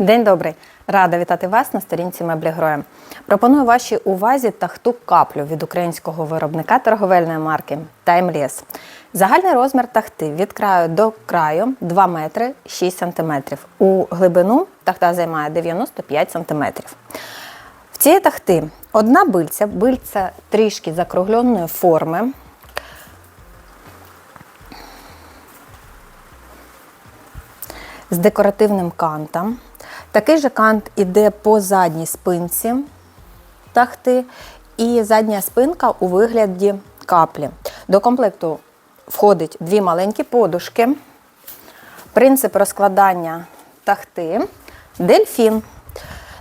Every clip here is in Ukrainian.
День добрий! Рада вітати вас на сторінці меблі Гроєм. Пропоную вашій увазі тахту каплю від українського виробника торговельної марки Timeless. Загальний розмір тахти від краю до краю 2 метри 6 сантиметрів. У глибину тахта займає 95 сантиметрів. В цієї тахти одна бильця, бильця трішки закругленої форми. З декоративним кантом. Такий же кант іде по задній спинці тахти, і задня спинка у вигляді каплі. До комплекту входить дві маленькі подушки. Принцип розкладання тахти дельфін.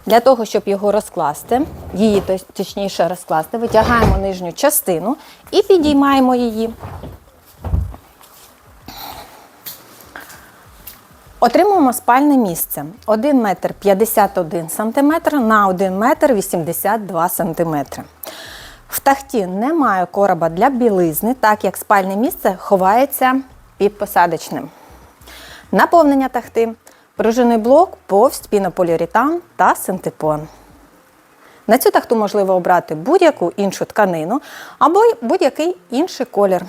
Для того, щоб його розкласти, її точніше розкласти, витягаємо нижню частину і підіймаємо її. Отримуємо спальне місце 1 метр 51 сантиметр на 1 метр 82 сантиметри. В тахті немає короба для білизни, так як спальне місце ховається під посадочним. Наповнення тахти пружинний блок, повсть, пінополіуретан та синтепон. На цю тахту можливо обрати будь-яку іншу тканину або будь-який інший колір.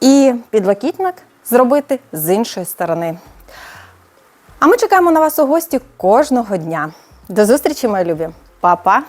І підлокітник зробити з іншої сторони. А ми чекаємо на вас у гості кожного дня. До зустрічі, мої любі. Па-па!